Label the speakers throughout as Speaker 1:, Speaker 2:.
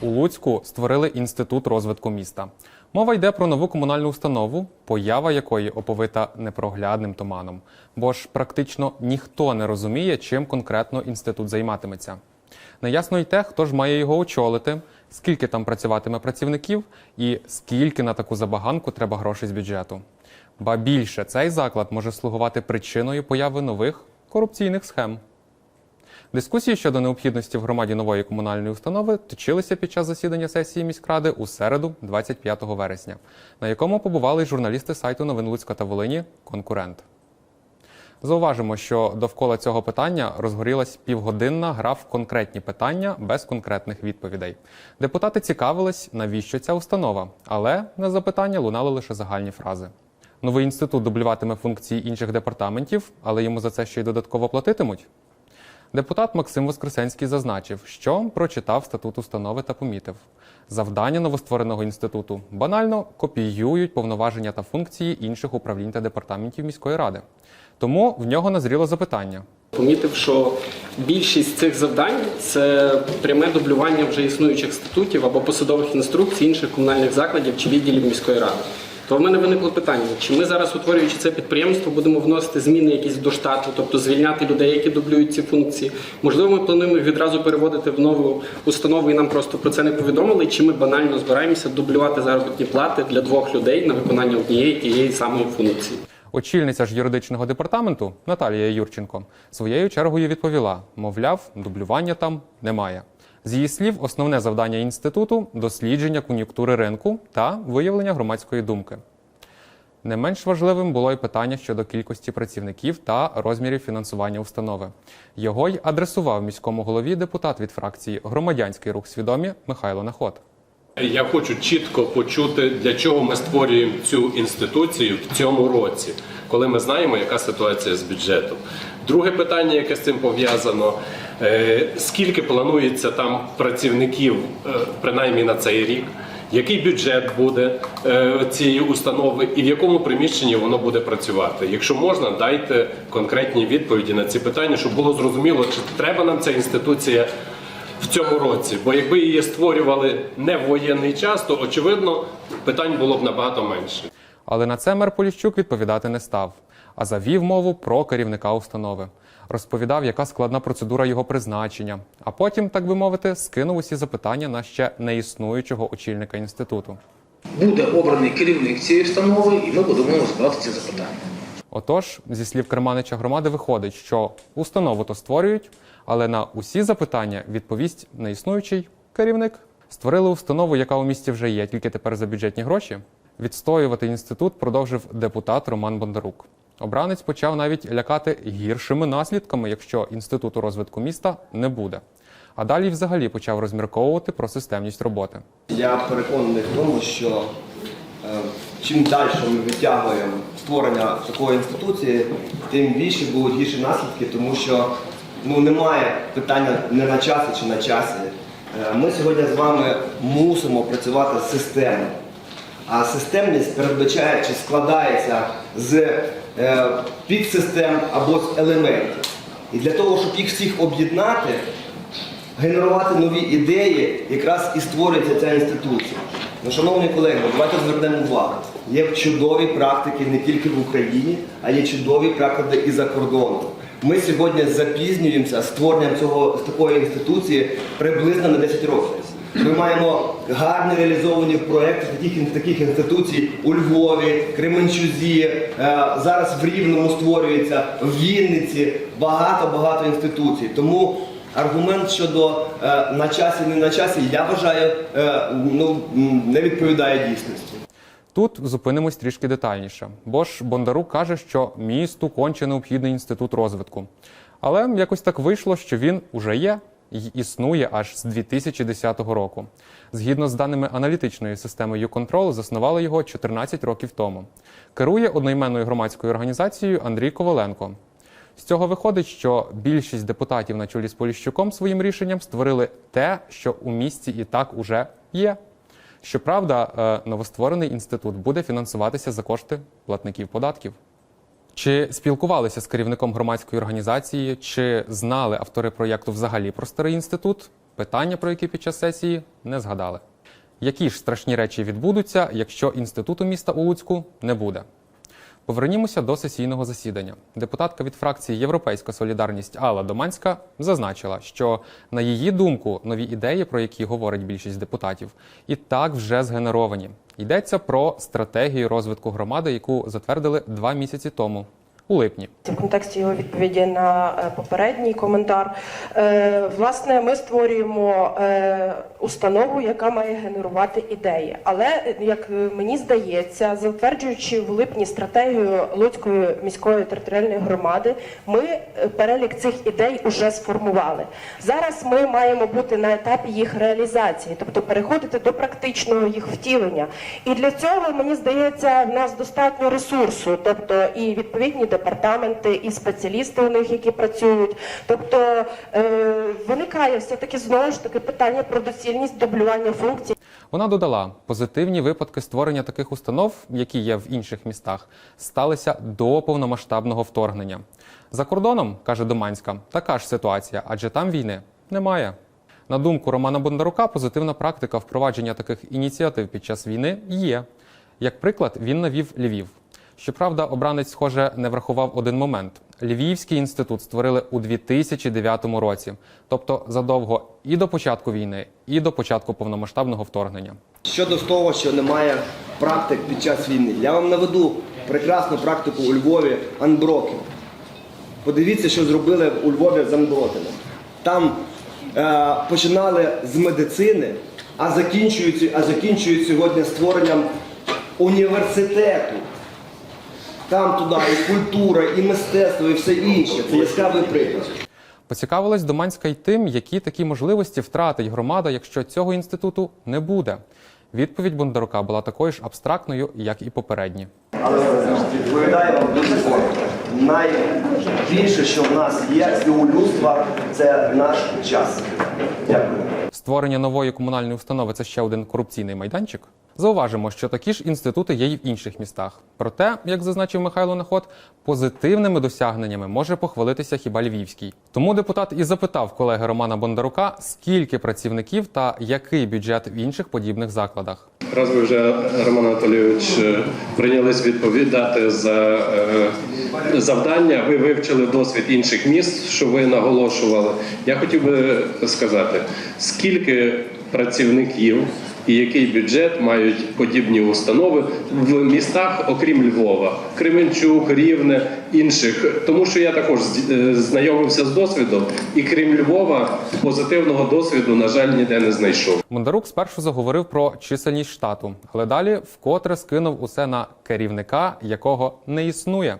Speaker 1: У Луцьку створили інститут розвитку міста. Мова йде про нову комунальну установу, поява якої оповита непроглядним туманом, бо ж практично ніхто не розуміє, чим конкретно інститут займатиметься. Неясно й те, хто ж має його очолити, скільки там працюватиме працівників і скільки на таку забаганку треба грошей з бюджету. Ба більше цей заклад може слугувати причиною появи нових корупційних схем. Дискусії щодо необхідності в громаді нової комунальної установи точилися під час засідання сесії міськради у середу, 25 вересня, на якому побували й журналісти сайту новин Луцька та Волині Конкурент. Зауважимо, що довкола цього питання розгорілась півгодинна гра в конкретні питання без конкретних відповідей. Депутати цікавились, навіщо ця установа, але на запитання лунали лише загальні фрази. Новий інститут дублюватиме функції інших департаментів, але йому за це ще й додатково платитимуть. Депутат Максим Воскресенський зазначив, що прочитав статут установи та помітив. Завдання новоствореного інституту банально копіюють повноваження та функції інших управлінь та департаментів міської ради. Тому в нього назріло запитання:
Speaker 2: Помітив, що більшість цих завдань це пряме дублювання вже існуючих статутів або посадових інструкцій інших комунальних закладів чи відділів міської ради. То в мене виникло питання: чи ми зараз, утворюючи це підприємство, будемо вносити зміни якісь до штату, тобто звільняти людей, які дублюють ці функції? Можливо, ми плануємо їх відразу переводити в нову установу і нам просто про це не повідомили. Чи ми банально збираємося дублювати заробітні плати для двох людей на виконання однієї тієї самої функції?
Speaker 1: Очільниця ж юридичного департаменту Наталія Юрченко своєю чергою відповіла: мовляв, дублювання там немає. З її слів, основне завдання інституту дослідження кон'юнктури ринку та виявлення громадської думки. Не менш важливим було й питання щодо кількості працівників та розмірів фінансування установи. Його й адресував міському голові депутат від фракції Громадянський рух свідомі Михайло Наход.
Speaker 3: Я хочу чітко почути, для чого ми створюємо цю інституцію в цьому році, коли ми знаємо, яка ситуація з бюджетом. Друге питання, яке з цим пов'язано: е, скільки планується там працівників, е, принаймні на цей рік, який бюджет буде е, цієї установи і в якому приміщенні воно буде працювати? Якщо можна, дайте конкретні відповіді на ці питання, щоб було зрозуміло, чи треба нам ця інституція в цьому році. Бо якби її створювали не в воєнний час, то очевидно питань було б набагато менше.
Speaker 1: Але на це мер Поліщук відповідати не став, а завів мову про керівника установи. Розповідав, яка складна процедура його призначення, а потім, так би мовити, скинув усі запитання на ще неіснуючого очільника інституту.
Speaker 4: Буде обраний керівник цієї установи, і ми будемо розбирати ці запитання.
Speaker 1: Отож, зі слів керманича громади виходить, що установу то створюють, але на усі запитання відповість неіснуючий керівник. Створили установу, яка у місті вже є, тільки тепер за бюджетні гроші. Відстоювати інститут продовжив депутат Роман Бондарук. Обранець почав навіть лякати гіршими наслідками, якщо інституту розвитку міста не буде. А далі взагалі почав розмірковувати про системність роботи.
Speaker 5: Я переконаний в тому, що е, чим далі ми відтягуємо створення такої інституції, тим більше будуть гірші наслідки, тому що ну, немає питання не на часі чи на часі. Е, Ми сьогодні з вами мусимо працювати системно. А системність передбачає чи складається з е, підсистем або з елементів. І для того, щоб їх всіх об'єднати, генерувати нові ідеї, якраз і створюється ця інституція. Ну, шановні колеги, давайте звернемо увагу. Є чудові практики не тільки в Україні, а є чудові практики і за кордоном. Ми сьогодні запізнюємося створенням цього, такої інституції приблизно на 10 років. Ми маємо гарні реалізовані проекти таких, таких інституцій у Львові, Кременчузі, е, зараз в Рівному створюється, в Вінниці багато-багато інституцій. Тому аргумент щодо е, на часі, не на часі, я вважаю, е, ну, не відповідає дійсності.
Speaker 1: Тут зупинимось трішки детальніше, бо ж Бондарук каже, що місту конче необхідний інститут розвитку. Але якось так вийшло, що він уже є і існує аж з 2010 року. Згідно з даними аналітичної системи YouControl, заснували його 14 років тому. Керує одноіменною громадською організацією Андрій Коваленко. З цього виходить, що більшість депутатів на чолі з Поліщуком своїм рішенням створили те, що у місті і так уже є. Щоправда, е, новостворений інститут буде фінансуватися за кошти платників податків. Чи спілкувалися з керівником громадської організації, чи знали автори проєкту взагалі про старий інститут? питання, про які під час сесії не згадали. Які ж страшні речі відбудуться, якщо інституту міста у Луцьку не буде? Повернімося до сесійного засідання. Депутатка від фракції Європейська Солідарність Алла Доманська зазначила, що на її думку нові ідеї, про які говорить більшість депутатів, і так вже згенеровані. Йдеться про стратегію розвитку громади, яку затвердили два місяці тому, у липні.
Speaker 6: В контексті його відповіді на е, попередній коментар, Е, власне, ми створюємо е, установу, яка має генерувати ідеї. Але як мені здається, затверджуючи в липні стратегію Луцької міської територіальної громади, ми перелік цих ідей уже сформували. Зараз ми маємо бути на етапі їх реалізації, тобто переходити до практичного їх втілення. І для цього мені здається, в нас достатньо ресурсу, тобто і відповідні департаменти, і спеціалісти у них, які працюють. Тобто е, виникає все таки знову ж таки питання про доцільність дублювання функцій.
Speaker 1: Вона додала, позитивні випадки створення таких установ, які є в інших містах, сталися до повномасштабного вторгнення. За кордоном, каже Доманська, така ж ситуація, адже там війни немає. На думку Романа Бондарука, позитивна практика впровадження таких ініціатив під час війни є. Як приклад, він навів Львів. Щоправда, обранець, схоже, не врахував один момент. Львівський інститут створили у 2009 році, тобто задовго і до початку війни, і до початку повномасштабного вторгнення.
Speaker 5: Щодо того, що немає практик під час війни, я вам наведу прекрасну практику у Львові Анброків. Подивіться, що зробили у Львові з Анброками. Там е, починали з медицини, а закінчують, а закінчують сьогодні створенням університету. Там туди і культура, і мистецтво, і все інше. Це яскравий приклад.
Speaker 1: Поцікавилась Доманська й тим, які такі можливості втратить громада, якщо цього інституту не буде. Відповідь Бондарука була такою ж абстрактною, як і попередні.
Speaker 5: Але відповідаю вам дуже коротко. Найбільше, що в нас є і у людства, це наш час. Дякую.
Speaker 1: Створення нової комунальної установи це ще один корупційний майданчик. Зауважимо, що такі ж інститути є й в інших містах. Проте, як зазначив Михайло Наход, позитивними досягненнями може похвалитися хіба Львівський. Тому депутат і запитав колеги Романа Бондарука, скільки працівників та який бюджет в інших подібних закладах.
Speaker 3: Раз ви вже, Роман Анатолійович, е, прийнялись відповідати за е, завдання, ви вивчили досвід інших міст, що ви наголошували. Я хотів би сказати, скільки працівників і який бюджет мають подібні установи в містах, окрім Львова, Кременчук, Рівне, інших. Тому що я також е, знайомився з досвідом, і крім Львова, позитивного досвіду, на жаль, ніде не знайшов.
Speaker 1: Бондарук спершу заговорив про чисельність штату, але далі вкотре скинув усе на керівника, якого не існує.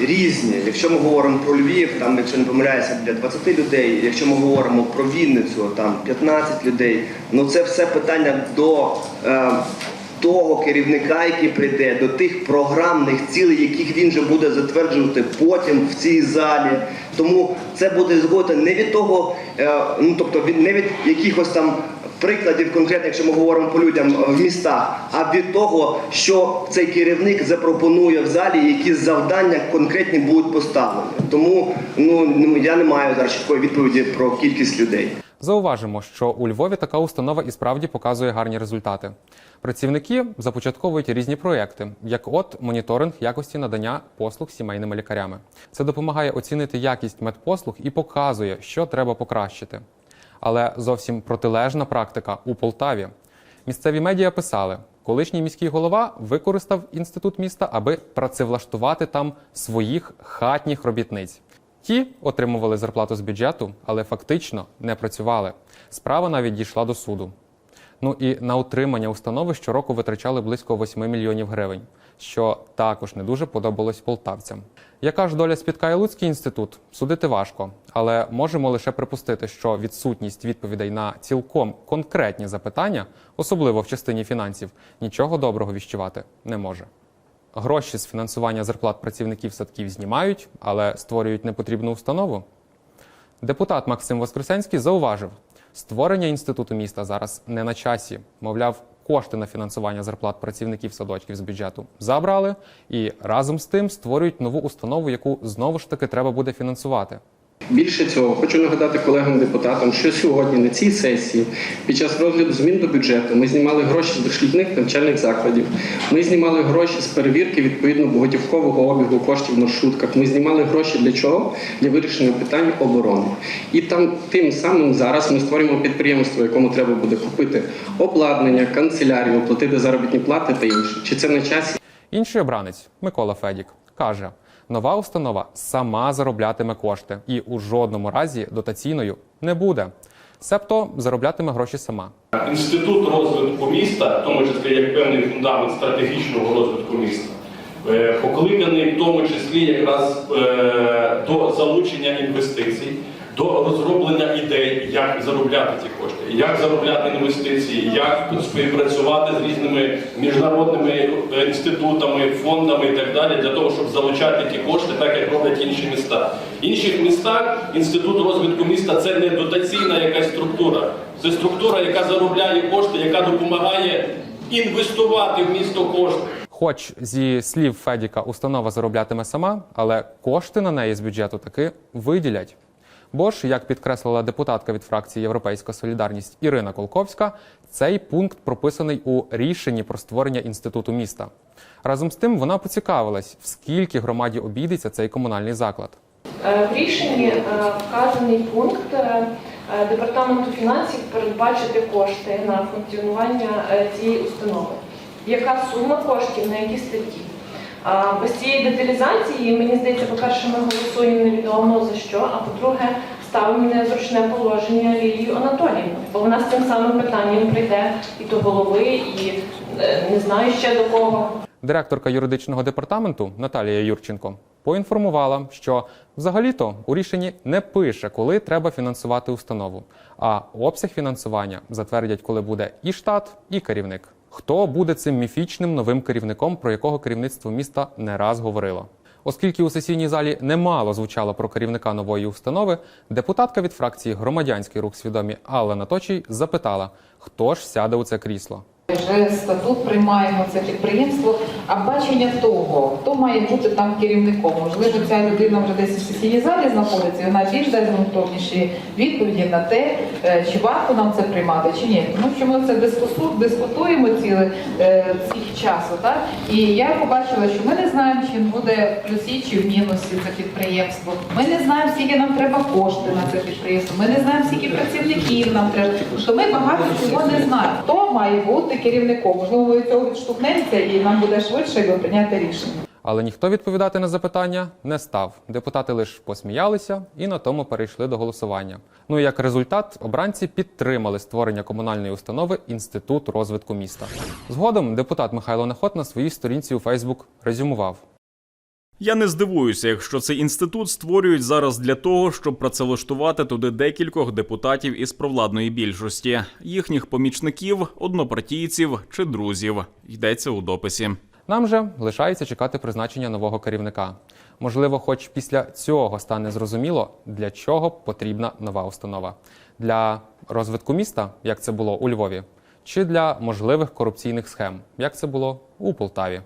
Speaker 5: Різні. Якщо ми говоримо про Львів, там, якщо не помиляюся, для 20 людей. Якщо ми говоримо про Вінницю, там 15 людей. Ну це все питання до е, того керівника, який прийде, до тих програмних цілей, яких він же буде затверджувати потім в цій залі. Тому це буде згода не від того, е, ну тобто від не від якихось там прикладів конкретних, якщо ми говоримо по людям в містах, а від того, що цей керівник запропонує в залі, які завдання конкретні будуть поставлені. Тому ну ну, я не маю зараз чіткої відповіді про кількість людей.
Speaker 1: Зауважимо, що у Львові така установа і справді показує гарні результати. Працівники започатковують різні проекти, як от моніторинг якості надання послуг сімейними лікарями. Це допомагає оцінити якість медпослуг і показує, що треба покращити. Але зовсім протилежна практика у Полтаві. Місцеві медіа писали, колишній міський голова використав інститут міста, аби працевлаштувати там своїх хатніх робітниць. Ті отримували зарплату з бюджету, але фактично не працювали. Справа навіть дійшла до суду. Ну і на утримання установи щороку витрачали близько 8 мільйонів гривень, що також не дуже подобалось полтавцям. Яка ж доля спіткає Луцький інститут? Судити важко, але можемо лише припустити, що відсутність відповідей на цілком конкретні запитання, особливо в частині фінансів, нічого доброго віщувати не може. Гроші з фінансування зарплат працівників садків знімають, але створюють непотрібну установу. Депутат Максим Воскресенський зауважив, створення інституту міста зараз не на часі. Мовляв, кошти на фінансування зарплат працівників садочків з бюджету забрали і разом з тим створюють нову установу, яку знову ж таки треба буде фінансувати.
Speaker 2: Більше цього, хочу нагадати колегам-депутатам, що сьогодні на цій сесії під час розгляду змін до бюджету ми знімали гроші з дошкільних навчальних закладів. Ми знімали гроші з перевірки відповідно готівкового обігу коштів в маршрутках. Ми знімали гроші для чого? Для вирішення питань оборони. І там тим самим зараз ми створюємо підприємство, якому треба буде купити обладнання, канцелярію, оплатити заробітні плати та інше. Чи це на часі?
Speaker 1: Інший обранець Микола Федік каже: нова установа сама зароблятиме кошти і у жодному разі дотаційною не буде. Себто зароблятиме гроші сама.
Speaker 7: Інститут розвитку міста, в тому числі як певний фундамент стратегічного розвитку міста, е, покликаний в тому числі якраз е, до залучення інвестицій, до розроблення ідей, як заробляти ці кошти, як заробляти інвестиції, як співпрацювати з різними міжнародними е, інститутами, фондами і так далі, для того, щоб залучати ті кошти, так як роблять інші міста. Інших містах інститут розвитку міста це не дотаційна якась структура. Це структура, яка заробляє кошти, яка допомагає інвестувати в місто кошти.
Speaker 1: Хоч зі слів Федіка установа зароблятиме сама, але кошти на неї з бюджету таки виділять. Бо ж, як підкреслила депутатка від фракції Європейська Солідарність Ірина Колковська, цей пункт прописаний у рішенні про створення інституту міста. Разом з тим вона поцікавилась, в скільки громаді обійдеться цей комунальний заклад.
Speaker 8: Е, В рішенні е, вказаний пункт е, департаменту фінансів передбачити кошти на функціонування цієї установи. Яка сума коштів на які статті? Без цієї деталізації, мені здається, по-перше, ми голосуємо невідомо за що, а по-друге, ставимо незручне положення Лілію Анатоліївну, бо вона з цим самим питанням прийде і до голови, і е, не знаю ще до кого.
Speaker 1: Директорка юридичного департаменту Наталія Юрченко поінформувала, що взагалі-то у рішенні не пише, коли треба фінансувати установу, а обсяг фінансування затвердять, коли буде і штат, і керівник. Хто буде цим міфічним новим керівником, про якого керівництво міста не раз говорило? Оскільки у сесійній залі немало звучало про керівника нової установи, депутатка від фракції Громадянський рух свідомі Алла Наточій запитала, хто ж сяде у це крісло.
Speaker 9: Вже статут приймаємо це підприємство. А бачення того, хто має бути там керівником, можливо, ця людина вже десь у сесійній залі знаходиться, і вона більш дасть ґрунтовніші відповіді на те, е, чи варто нам це приймати, чи ні. Тому що ми це дискутуємо ціле е, цих часу. Так і я побачила, що ми не знаємо, чи буде в плюсі чи в мінусі це підприємство. Ми не знаємо, скільки нам треба кошти на це підприємство. Ми не знаємо, скільки працівників нам треба. Що ми багато чого не знаємо. Хто має бути керівником? Можливо, ми цього відштовхнемося і нам буде швидше його прийняти рішення.
Speaker 1: Але ніхто відповідати на запитання не став. Депутати лише посміялися і на тому перейшли до голосування. Ну і як результат, обранці підтримали створення комунальної установи Інститут розвитку міста. Згодом депутат Михайло Нехот на своїй сторінці у Фейсбук резюмував.
Speaker 10: Я не здивуюся, якщо цей інститут створюють зараз для того, щоб працевлаштувати туди декількох депутатів із провладної більшості, їхніх помічників, однопартійців чи друзів. Йдеться у дописі.
Speaker 1: Нам же лишається чекати призначення нового керівника. Можливо, хоч після цього стане зрозуміло, для чого потрібна нова установа для розвитку міста, як це було у Львові, чи для можливих корупційних схем, як це було у Полтаві.